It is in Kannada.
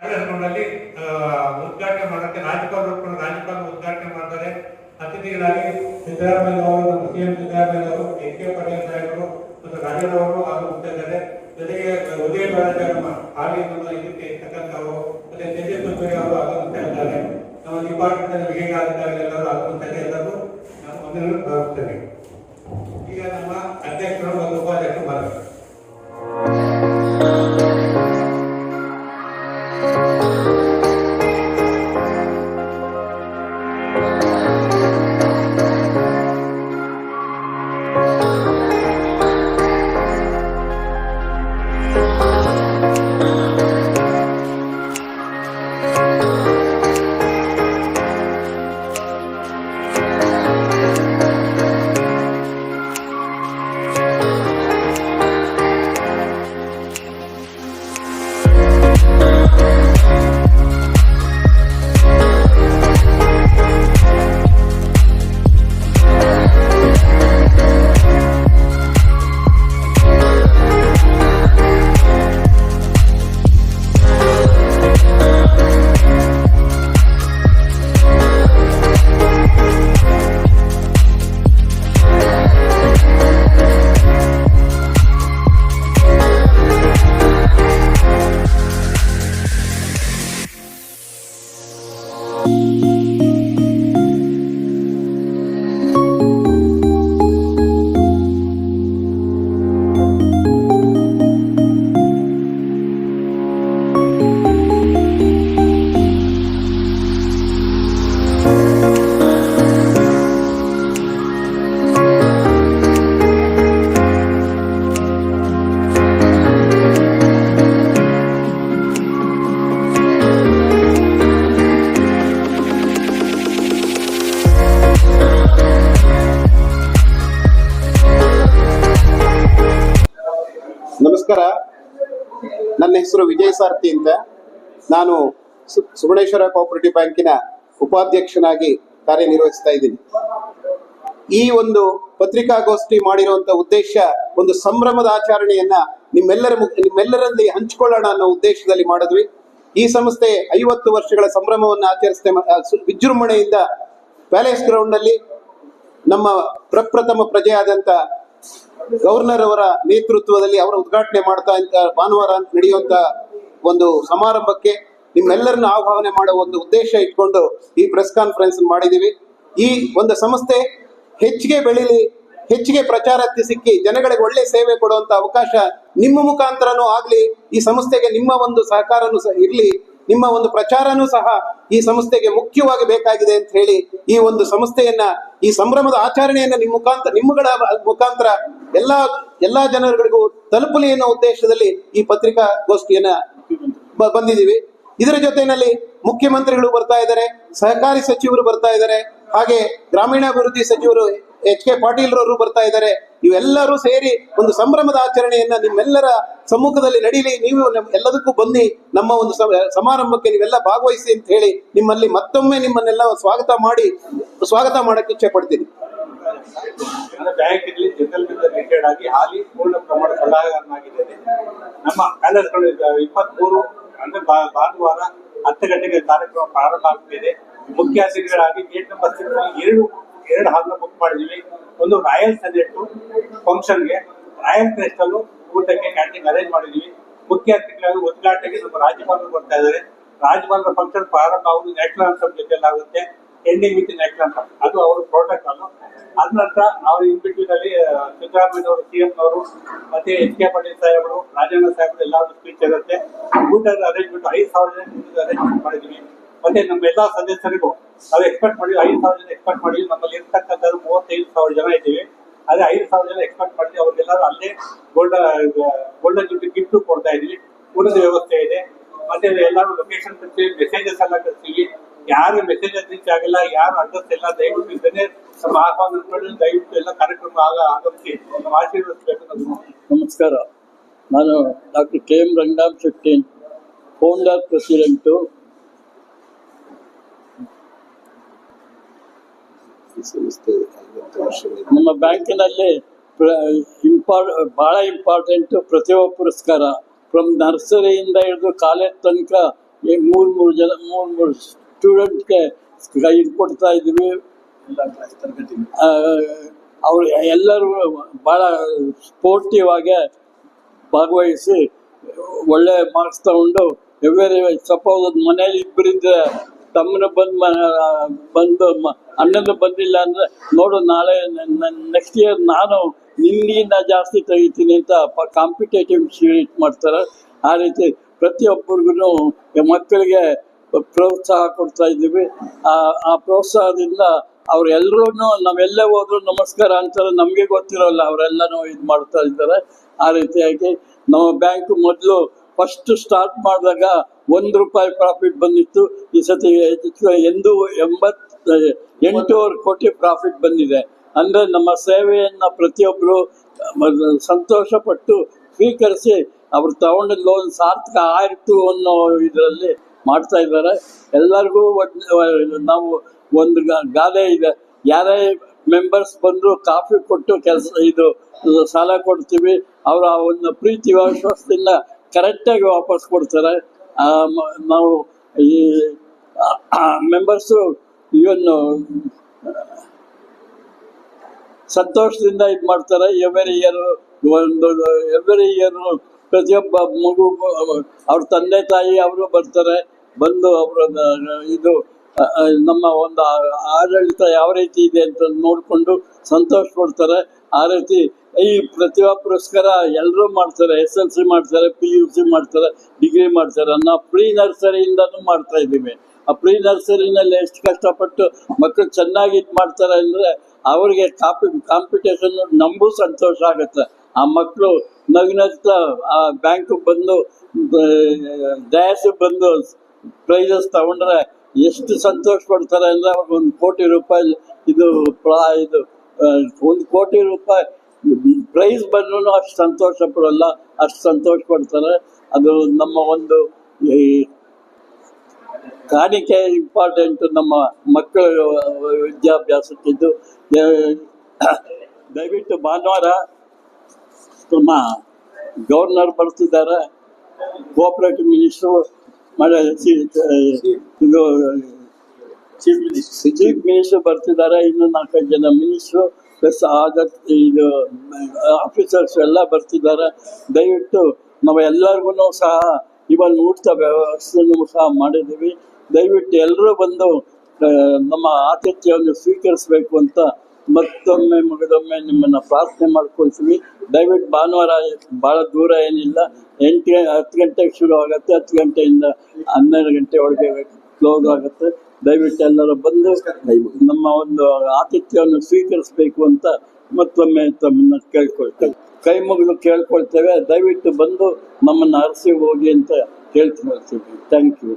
ಕಾರ್ಯಕ್ರಮದಲ್ಲಿ ಉದ್ಘಾಟನೆ ಮಾಡಕ್ಕೆ ರಾಜ್ಯಪಾಲರು ರಾಜ್ಯಪಾಲ ಉದ್ಘಾಟನೆ ಮಾಡ್ತಾರೆ. ಅತಿಥಿಗಳಾಗಿ ಸಿದ್ದರಾಮಯ್ಯ ಅವರು ನಮ್ಮ ಸಿಎಂ ಸಿದ್ದರಾಮಯ್ಯ ಅವರು ಎಚ್ ಕೆ ಪಾಟೀಲ್ ಸಾಹೇಬರು ಮತ್ತು ರಾಜೇಂದ್ರ ಅವರು ಹಾಗೂ ಇದ್ದಾರೆ ಜೊತೆಗೆ ಉದಯ ಹಾಲಿ ಇದಕ್ಕೆ ಇರ್ತಕ್ಕಂಥವರು ಮತ್ತೆ ತೇಜಸ್ವಿ ಅವರು ಆಗಮಿಸ್ತಾ ಇದ್ದಾರೆ ನಮ್ಮ ಡಿಪಾರ್ಟ್ಮೆಂಟ್ ವಿಭಾಗ ಅಧಿಕಾರಿಗಳೆಲ್ಲರೂ ಎಲ್ಲರೂ. ಇದ್ದಾರೆ ಎಲ್ಲರೂ ನಾನು ನನ್ನ ಹೆಸರು ವಿಜಯ ಸಾರ್ಥಿ ಅಂತ. ನಾನು ಸುಬಣೇಶ್ವರ ಕೋಆಪರೇಟಿವ್ ಬ್ಯಾಂಕಿನ ಉಪಾಧ್ಯಕ್ಷನಾಗಿ ಕಾರ್ಯನಿರ್ವಹಿಸ್ತಾ ಇದ್ದೀನಿ. ಈ ಒಂದು ಪತ್ರಿಕಾಗೋಷ್ಠಿ ಮಾಡಿರುವಂತ ಉದ್ದೇಶ ಒಂದು ಸಂಭ್ರಮದ ಆಚರಣೆಯನ್ನ ನಿಮ್ಮೆಲ್ಲರ ನಿಮ್ಮೆಲ್ಲರಲ್ಲಿ ಹಂಚಿಕೊಳ್ಳೋಣ ಅನ್ನೋ ಉದ್ದೇಶದಲ್ಲಿ ಮಾಡಿದ್ವಿ. ಈ ಸಂಸ್ಥೆ ಐವತ್ತು ವರ್ಷಗಳ ಸಂಭ್ರಮವನ್ನು ಆಚರಿಸ್ತೇ ವಿಜೃಂಭಣೆಯಿಂದ ಪ್ಯಾಲೇಸ್ ಗ್ರೌಂಡ್ನಲ್ಲಿ ನಮ್ಮ ಪ್ರಪ್ರಥಮ ಪ್ರಜೆಯಾದಂತ ಗವರ್ನರ್ ಅವರ ನೇತೃತ್ವದಲ್ಲಿ ಅವರ ಉದ್ಘಾಟನೆ ಮಾಡ್ತಾ ಇದ್ದ ಭಾನುವಾರ ನಡೆಯುವಂತ ಒಂದು ಸಮಾರಂಭಕ್ಕೆ ನಿಮ್ಮೆಲ್ಲರನ್ನ ಆಹ್ವಾನ ಮಾಡೋ ಒಂದು ಉದ್ದೇಶ ಇಟ್ಕೊಂಡು ಈ ಪ್ರೆಸ್ ಕಾನ್ಫರೆನ್ಸ್ ಮಾಡಿದೀವಿ ಈ ಒಂದು ಸಂಸ್ಥೆ ಹೆಚ್ಚಿಗೆ ಬೆಳೀಲಿ, ಹೆಚ್ಚಿಗೆ ಪ್ರಚಾರಕ್ಕೆ ಸಿಕ್ಕಿ ಜನಗಳಿಗೆ ಒಳ್ಳೆ ಸೇವೆ ಕೊಡುವಂತ ಅವಕಾಶ ನಿಮ್ಮ ಮುಖಾಂತರನೂ ಆಗ್ಲಿ, ಈ ಸಂಸ್ಥೆಗೆ ನಿಮ್ಮ ಒಂದು ಸಹಕಾರನೂ ಸಹ ಇರ್ಲಿ, ನಿಮ್ಮ ಒಂದು ಪ್ರಚಾರನೂ ಸಹ ಈ ಸಂಸ್ಥೆಗೆ ಮುಖ್ಯವಾಗಿ ಬೇಕಾಗಿದೆ ಅಂತ ಹೇಳಿ ಈ ಒಂದು ಸಂಸ್ಥೆಯನ್ನ, ಈ ಸಂಭ್ರಮದ ಆಚರಣೆಯನ್ನ ನಿಮ್ಮ ಮುಖಾಂತರ, ನಿಮ್ಮಗಳ ಮುಖಾಂತರ ಎಲ್ಲಾ ಎಲ್ಲಾ ಜನರುಗಳಿಗೂ ತಲುಪಲಿ ಅನ್ನೋ ಉದ್ದೇಶದಲ್ಲಿ ಈ ಪತ್ರಿಕಾಗೋಷ್ಠಿಯನ್ನ ಬಂದಿದ್ದೀವಿ. ಇದರ ಜೊತೆಯಲ್ಲಿ ಮುಖ್ಯಮಂತ್ರಿಗಳು ಬರ್ತಾ ಇದ್ದಾರೆ, ಸಹಕಾರಿ ಸಚಿವರು ಬರ್ತಾ ಇದ್ದಾರೆ, ಹಾಗೆ ಗ್ರಾಮೀಣಾಭಿವೃದ್ಧಿ ಸಚಿವರು ಎಚ್ ಕೆ ಪಾಟೀಲ್ ರವರು ಬರ್ತಾ ಇದ್ದಾರೆ. ಇವೆಲ್ಲರೂ ಸೇರಿ ಒಂದು ಸಂಭ್ರಮದ ಆಚರಣೆಯನ್ನ ನಿಮ್ಮೆಲ್ಲರ ಸಮ್ಮುಖದಲ್ಲಿ ನಡೀಲಿ, ನೀವು ಎಲ್ಲದಕ್ಕೂ ಬನ್ನಿ, ನಮ್ಮ ಒಂದು ಸಮ- ಸಮಾರಂಭಕ್ಕೆ ನೀವೆಲ್ಲ ಭಾಗವಹಿಸಿ ಅಂತ ಹೇಳಿ ನಿಮ್ಮಲ್ಲಿ ಮತ್ತೊಮ್ಮೆ ನಿಮ್ಮನ್ನೆಲ್ಲ ಸ್ವಾಗತ ಮಾಡಿ, ಸ್ವಾಗತ ಮಾಡಕ್ಕೆ ಇಚ್ಛೆ ಪಡ್ತೀನಿ. ನನ್ನ ಬ್ಯಾಂಕ್ ಇಲ್ಲಿ ಜನರಲ್ ರಿಟೈರ್ಡ್ ಆಗಿ ಹಾಲಿ ಪೂರ್ಣ ಪ್ರಮಾಣ ಸಲಹೆಗಾರನಾಗಿದ್ದೇನೆ ನಮ್ಮ ಕಾಲೇಜ್ಗಳು ಇಪ್ಪತ್ಮೂರು ಅಂದ್ರೆ ಬಾ- ಭಾನುವಾರ ಹತ್ತು ಗಂಟೆಗೆ ಕಾರ್ಯಕ್ರಮ ಪ್ರಾರಂಭ ಆಗ್ತಿದೆ. ಮುಖ್ಯ ಅತಿಥಿಗಳಾಗಿ ಗೇಟ್ ನಂಬರ್ ಸಿಕ್ಸ್ ಎರಡು ಎರಡು ಹಾಲ್ನ ಬುಕ್ ಮಾಡಿದೀವಿ ಒಂದು ರಾಯಲ್ ಸೆನೆಟ್ ಫಂಕ್ಷನ್ಗೆ. ರಾಯಲ್ ಕ್ರೆಸ್ಟ್ ಅಲ್ಲೂ ಊಟಕ್ಕೆ ಕ್ಯಾಂಟೀನ್ ಅರೇಂಜ್ ಮಾಡಿದೀವಿ ಮುಖ್ಯ ಅತಿಥಿಗಳಾಗಿ ಉದ್ಘಾಟನೆಗೆ ನಮ್ಮ ರಾಜ್ಯಪಾಲರು ಬರ್ತಾ ಇದ್ದಾರೆ. ರಾಜ್ಯಪಾಲರ ಫಂಕ್ಷನ್ ಪ್ರಾರಂಭ ಆಗುವುದು ನ್ಯಾಷನಲ್ ಅಂತಮ್ ಜೊತೆಯಲ್ಲಿ ಆಗುತ್ತೆ ಎಂಡಿಂಗ್ ವಿತ್ ನ್ಯಾಷನಲ್ ಅದು ಅವರ ಪ್ರೋಟೋಕಾಲ್ ಅದ ನಂತರ ಅವ್ರ ಇನ್ ಬಿಟ್ವೀನ್ ಅಲ್ಲಿ ಸಿದ್ದರಾಮಯ್ಯ ಅವರು ಸಿಎಂ ಅವರು ಮತ್ತೆ ಎಚ್ ಕೆ ಪಾಟೀಲ್ ಸಾಹೇಬರು ರಾಜೇಂದ್ರ ಸಾಹೇಬರು ಎಲ್ಲಾರು ಸ್ಪೀಚ್ ಇರುತ್ತೆ. ಊಟದ ಅರೇಂಜ್ಮೆಂಟ್ ಐದು ಸಾವಿರ ಜನ ಅರೇಂಜ್ಮೆಂಟ್ ಮಾಡಿದ್ವಿ ಮತ್ತೆ ನಮ್ಮ ಎಲ್ಲಾ ಸದಸ್ಯರಿಗೂ ನಾವು ಎಕ್ಸ್ಪೆಕ್ಟ್ ಮಾಡಿದ್ವಿ ಐದು ಸಾವಿರ ಜನ ಎಕ್ಸ್ಪೆಕ್ಟ್ ಮಾಡಿದ್ವಿ ನಮ್ಮಲ್ಲಿ ಇರ್ತಕ್ಕಂಥದ್ದು ಮೂವತ್ತೈದು ಸಾವಿರ ಜನ ಇದ್ದೀವಿ. ಅದೇ ಐದು ಸಾವಿರ ಜನ ಎಕ್ಸ್ಪೆಕ್ಟ್ ಮಾಡಿದ್ವಿ ಅವ್ರಿಗೆಲ್ಲರೂ ಅಲ್ಲೇ ಗೋಲ್ಡ್ ಗೋಲ್ಡನ್ ಜೊತೆ ಗಿಫ್ಟ್ ಕೊಡ್ತಾ ಇದ್ವಿ ಊಟದ ವ್ಯವಸ್ಥೆ ಇದೆ. ಮತ್ತೆ ಎಲ್ಲರೂ ಲೊಕೇಶನ್ ಕಳಿಸ್ತೀವಿ ಮೆಸೇಜಸ್ ಎಲ್ಲ ಕಳಿಸ್ತೀವಿ ಯಾರು ಮೆಸೇಜ್ ರೀಚ್ ಆಗಿಲ್ಲ, ಯಾರು ಅಡ್ರೆಸ್ ಎಲ್ಲ ದಯವಿಟ್ಟು ಕಾರ್ಯಕ್ರಮ ಆಗ ಆಗಮಿಸಿ ನಮಸ್ಕಾರ. ನಾನು doctor K M Ranganath Shetty founder president ನಮ್ಮ ಬ್ಯಾಂಕಿನಲ್ಲಿ ಇಂಪಾರ್ ಭಾಳ ಇಂಪಾರ್ಟೆಂಟ್ ಪ್ರತಿಭಾ ಪುರಸ್ಕಾರ. ಫ್ರಮ್ ನರ್ಸರಿಯಿಂದ ಹಿಡಿದು ಕಾಲೇಜ್ ತನಕ ಮೂರು ಮೂರು ಜನ, ಮೂರು ಮೂರು ಸ್ಟೂಡೆಂಟ್ಗೆ ಇದು ಕೊಡ್ತಾ ಇದ್ವಿ ಅವ್ರು ಎಲ್ಲರೂ ಭಾಳ ಸ್ಪೋರ್ಟಿವ್ ಆಗಿ ಭಾಗವಹಿಸಿ ಒಳ್ಳೆ ಮಾರ್ಕ್ಸ್ ತಗೊಂಡು ಎವ್ರಿ ಸಪೋಸ್ ಮನೇಲಿ ಇಬ್ಬರಿದ್ರೆ ತಮ್ಮನ ಬಂದು ಬಂದು ಅಣ್ಣನ ಬಂದಿಲ್ಲ ಅಂದ್ರೆ ನೋಡು ನಾಳೆ ನೆಕ್ಸ್ಟ್ ಇಯರ್ ನಾನು ನಿನ್ನಿಂದ ಜಾಸ್ತಿ ತೆಗಿತೀನಿ ಅಂತ ಕಾಂಪಿಟೇಟಿವ್ ಶೀಟ್ ಮಾಡ್ತಾರೆ. ಆ ರೀತಿ ಪ್ರತಿಯೊಬ್ಬರಿಗೂ ಮಕ್ಕಳಿಗೆ ಪ್ರೋತ್ಸಾಹ ಕೊಡ್ತಾ ಇದ್ದೀವಿ. ಆ ಪ್ರೋತ್ಸಾಹದಿಂದ ಅವ್ರೆಲ್ಲರೂ ನಾವೆಲ್ಲೇ ಹೋದ್ರು ನಮಸ್ಕಾರ ಅಂತಾರೆ, ನಮಗೆ ಗೊತ್ತಿರೋಲ್ಲ, ಅವರೆಲ್ಲನೂ ಇದು ಮಾಡ್ತಾ ಇದ್ದಾರೆ. ಆ ರೀತಿಯಾಗಿ ನಮ್ಮ ಬ್ಯಾಂಕ್ ಮೊದಲು ಫಸ್ಟ್ ಸ್ಟಾರ್ಟ್ ಮಾಡಿದಾಗ ಒಂದು ರೂಪಾಯಿ ಪ್ರಾಫಿಟ್ ಬಂದಿತ್ತು, ಈ ಸತಿ ಎಂದು ಎಂಬತ್ ಎಂಟೂವರೆ ಕೋಟಿ ಪ್ರಾಫಿಟ್ ಬಂದಿದೆ. ಅಂದ್ರೆ ನಮ್ಮ ಸೇವೆಯನ್ನ ಪ್ರತಿಯೊಬ್ಬರು ಸಂತೋಷ ಪಟ್ಟು ಸ್ವೀಕರಿಸಿ ಅವ್ರು ತಗೊಂಡ ಲೋನ್ ಸಾರ್ಥಕ ಆಯಿತು ಅನ್ನೋ ಇದರಲ್ಲಿ ಮಾಡ್ತಾ ಇದ್ದಾರೆ. ಎಲ್ಲರಿಗೂ ನಾವು ಒಂದು ಗಾದೆ ಇದೆ. ಯಾರೇ ಮೆಂಬರ್ಸ್ ಬಂದ್ರು ಕಾಫಿ ಕೊಟ್ಟು ಕೆಲಸ, ಇದು, ಸಾಲ ಕೊಡ್ತೀವಿ. ಅವರ ಒಂದು ಪ್ರೀತಿ ವಿಶ್ವಾಸದಿಂದ ಕರೆಕ್ಟಾಗಿ ವಾಪಸ್ ಕೊಡ್ತಾರೆ. ನಾವು ಈ ಮೆಂಬರ್ಸು ಇವನ್ನು, ಸಂತೋಷದಿಂದ ಇದು ಮಾಡ್ತಾರೆ. ಎವ್ರಿ ಇಯರ್ ಒಂದು ಎವ್ರಿ ಇಯರ್ ಪ್ರತಿಯೊಬ್ಬ ಮಗು, ಅವ್ರ ತಂದೆ ತಾಯಿ ಅವರು ಬರ್ತಾರೆ. ಬಂದು ಅವರ, ಇದು ನಮ್ಮ ಒಂದು ಆಡಳಿತ ಯಾವ ರೀತಿ ಇದೆ ಅಂತ ನೋಡಿಕೊಂಡು ಸಂತೋಷ ಪಡ್ತಾರೆ. ಆ ರೀತಿ ಈ ಪ್ರತಿಭಾ ಪುರಸ್ಕಾರ ಎಲ್ಲರೂ ಮಾಡ್ತಾರೆ, ಎಸ್ ಎಲ್ ಸಿ ಮಾಡ್ತಾರೆ, ಪಿ ಯು ಸಿ ಮಾಡ್ತಾರೆ, ಡಿಗ್ರಿ ಮಾಡ್ತಾರೆ. ನಾವು ಪ್ರೀ ನರ್ಸರಿಯಿಂದನೂ ಮಾಡ್ತಾ ಇದ್ದೀವಿ. ಆ ಪ್ರೀ ನರ್ಸರಿನಲ್ಲಿ ಎಷ್ಟು ಕಷ್ಟಪಟ್ಟು ಮಕ್ಕಳು ಚೆನ್ನಾಗಿ ಇದು ಮಾಡ್ತಾರೆ ಅಂದರೆ ಅವರಿಗೆ ಕಾಪಿ ಕಾಂಪಿಟೇಷನ್ ನಮಗೂ ಸಂತೋಷ ಆಗುತ್ತೆ. ಆ ಮಕ್ಕಳು ನಗ್ನಗ್ತಾ ಆ ಬ್ಯಾಂಕ್ ಬಂದು ಡ್ಯಾಸ್ ಬಂದು ಪ್ರೈಸಸ್ ತಗೊಂಡ್ರೆ ಎಷ್ಟು ಸಂತೋಷ ಪಡ್ತಾರೆ ಅವ್ರಿಗೆ ಒಂದು ಕೋಟಿ ರೂಪಾಯಿ ಇದು ಪ್ರಾ, ಇದು ಒಂದು ಕೋಟಿ ರೂಪಾಯಿ ಪ್ರೈಸ್ ಬಂದ್ರೂ ಅಷ್ಟು ಸಂತೋಷ ಪಡಲ್ಲ, ಅಷ್ಟು ಸಂತೋಷ ಪಡ್ತಾರೆ. ಅದು ನಮ್ಮ ಒಂದು ಈ ಕಾಣಿಕೆ ಇಂಪಾರ್ಟೆಂಟ್ ನಮ್ಮ ಮಕ್ಕಳ ವಿದ್ಯಾಭ್ಯಾಸಕ್ಕಿದ್ದು. ದಯವಿಟ್ಟು ಭಾನುವಾರ ನಮ್ಮ ಗವರ್ನರ್ ಬರ್ತಿದ್ದಾರೆ ಕೋಆಪರೇಟಿವ್ ಮಿನಿಸ್ಟ್ರು ಮಳೆ ಇದು ಚೀಫ್ ಮಿನಿಸ್ಟರ್. ಬರ್ತಿದ್ದಾರೆ ಇನ್ನು ನಾಲ್ಕೈದು ಜನ ಮಿನಿಸ್ಟರ್ ಪ್ಲಸ್ ಆದ ಇದು ಆಫೀಸರ್ಸ್ ಎಲ್ಲ ಬರ್ತಿದ್ದಾರೆ. ದಯವಿಟ್ಟು ನಾವು ಎಲ್ಲರಿಗೂ ಸಹ ಇವಾಗ ಊಟ ವ್ಯವಸ್ಥೆಯನ್ನು ಸಹ ಮಾಡಿದ್ದೀವಿ. ದಯವಿಟ್ಟು ಎಲ್ಲರೂ ಬಂದು ನಮ್ಮ ಆತಿಥ್ಯವನ್ನು ಸ್ವೀಕರಿಸಬೇಕು ಅಂತ ಮತ್ತೊಮ್ಮೆ ಮುಗಿದೊಮ್ಮೆ ನಿಮ್ಮನ್ನ ಪ್ರಾರ್ಥನೆ ಮಾಡ್ಕೊಳ್ತೀವಿ. ದಯವಿಟ್ಟು ಭಾನುವಾರ ಭಾಳ ದೂರ ಏನಿಲ್ಲ. ಎಂಟು ಹತ್ತು ಗಂಟೆಗೆ ಶುರು ಆಗುತ್ತೆ. ಹತ್ತು ಗಂಟೆಯಿಂದ ಹನ್ನೆರಡು ಗಂಟೆ ಒಳಗೆ ಕ್ಲೋಸ್ ಆಗುತ್ತೆ. ದಯವಿಟ್ಟು ಎಲ್ಲರೂ ಬಂದು ನಮ್ಮ ಒಂದು ಆತಿಥ್ಯವನ್ನು ಸ್ವೀಕರಿಸಬೇಕು ಅಂತ ಮತ್ತೊಮ್ಮೆ ತಮ್ಮನ್ನ ಕೇಳ್ಕೊಳ್ತೇವೆ. ಕೈ ಮುಗಿದು ಕೇಳ್ಕೊಳ್ತೇವೆ. ದಯವಿಟ್ಟು ಬಂದು ನಮ್ಮನ್ನು ಅರಸಿ ಹೋಗಿ ಅಂತ ಕೇಳ್ತೀವಿ ಥ್ಯಾಂಕ್ ಯು